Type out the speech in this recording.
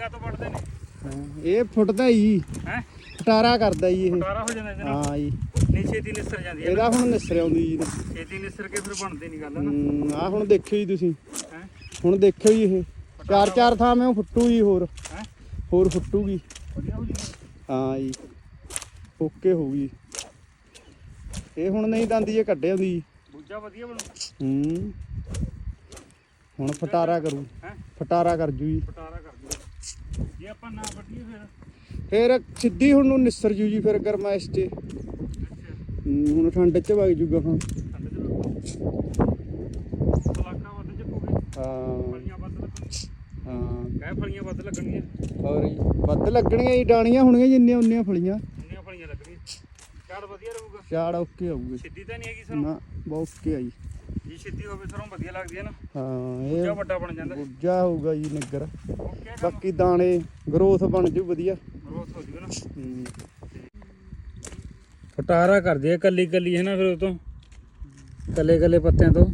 ਕਾ ਤੋਂ ਵੱਢਦੇ ਨੇ? ਹਾਂ, ਇਹ ਫੁੱਟਦਾ ਹੀ। ਹੈ? ਫਟਾਰਾ ਕਰਦਾ ਜੀ ਇਹ। ਟਾਰਾ ਹੋ ਜਾਂਦਾ ਇਹਦੇ ਨਾਲ? ਹਾਂ ਜੀ। ਨਹੀਂ ਛੇਤੀ ਨਿਸਰ ਜਾਂਦੀ ਹੈ ਇਹਦਾ ਹੁਣ ਨਿਸਰ ਆਉਂਦੀ ਜੀ ਛੇਤੀ ਨਿਸਰ ਕੇ ਫਿਰ ਬਣਦੇ ਨਹੀਂ ਗੱਲ ਨਾ? ਆ ਹੁਣ ਦੇਖਿਓ ਜੀ ਤੁਸੀਂ। ਹੈ? ਹੁਣ ਦੇਖਿਓ ਜੀ ਇਹ। ਚਾਰ ਚਾਰ ਥਾਂ ਮੈਂ ਫੁੱਟੂ ਜੀ ਹੋਰ। ਹੈ? ਹੋਰ ਫੁੱਟੂਗੀ। ਹੋ ਜੀ ਜੀ। ਓਕੇ ਹੋ ਗਈ। ਇਹ ਹੁਣ ਨਹੀਂ ਦੰਦੀ ਇਹ ਕੱਢੇ ਆਉਂਦੀ ਜੀ। ਬੂਜਾ ਵਧੀਆ ਬਣੂ। ਹੂੰ। ਹੁਣ ਫਟਾਰਾ ਕਰੂ। ਫਟਾਰਾ ਕਰ ਜੂ ਜੀ। ਜੇ ਆਪਾਂ ਨਾ ਵੱਢੀਏ ਫਿਰ। ਫੇਰ ਸਿੱਧੀ ਹੁਣ ਨੂੰ ਨਿਸਰ ਜੂ ਜੀ ਫਿਰ ਗਰਮਾਇਸ਼ 'ਚ ਅੱਛਾ ਹੂੰ, ਹੁਣ ਠੰਡ 'ਚ ਵਗ ਜੂਗਾ ਹੁਣ। ਠੰਡ ਚ ਸਲਾਕਾ ਵੱਧ ਚੱਕੂਗੇ। ਹਾਂ। ਫਲੀਆਂ ਵੱਧ ਲੱਗਣਗੀਆਂ। ਹਾਂ। ਕਹਿ ਫਲੀਆਂ ਵੱਧ ਲੱਗਣਗੀਆਂ। ਹੋਰ ਜੀ ਵੱਧ ਲੱਗਣੀਆਂ ਜੀ ਡਾਣੀਆਂ ਹੋਣਗੀਆਂ ਜਿੰਨੀਆਂ ਉਨੀਆਂ ਫਲੀਆਂ। ਇੰਨੀਆਂ ਫਲੀਆਂ ਲੱਗਣਗੀਆਂ। ਝਾੜ ਵਧੀਆ ਰਹੂਗਾ। ਚਾੜ ਓਕੇ ਆਊਗੇ। ਸਿੱਧੀ ਤਾਂ ਨਹੀਂ ਹੈਗੀ ਸਰੋਂ। ਨਾ ਬਹੁਤ ਓਕੇ ਆ ਜੀ। ਜੇ ਸਿੱਧੀ ਹੋਵੇ ਸਰੋਂ ਵਧੀਆ ਲੱਗਦੀ ਹੈ ਨਾ। ਹਾਂ ਬੂਜਾ ਇਹ ਵੱਡਾ ਬਣ ਜਾਂਦਾ। ਗੁੱਜਾ ਹੋਊਗਾ ਜੀ ਨਿੱਗਰ। ਓਕੇ ਬਾਕੀ ਦਾਣੇ ਗਰੋਥ ਬਣ ਜੂ ਵਧੀਆ। ਗਰੋਥ ਹੋ ਜੂਗਾ ਨਾ। ਹੂੰ। ਫਟਾਰਾ ਕਰਦੀ ਹੈ ਕੱਲੀ ਕੱਲੀ ਹੈ ਨਾ ਫਿਰ ਉਹ ਤੋਂ। ਕੱਲੇ ਕੱਲੇ ਪੱਤਿਆਂ ਤੋਂ।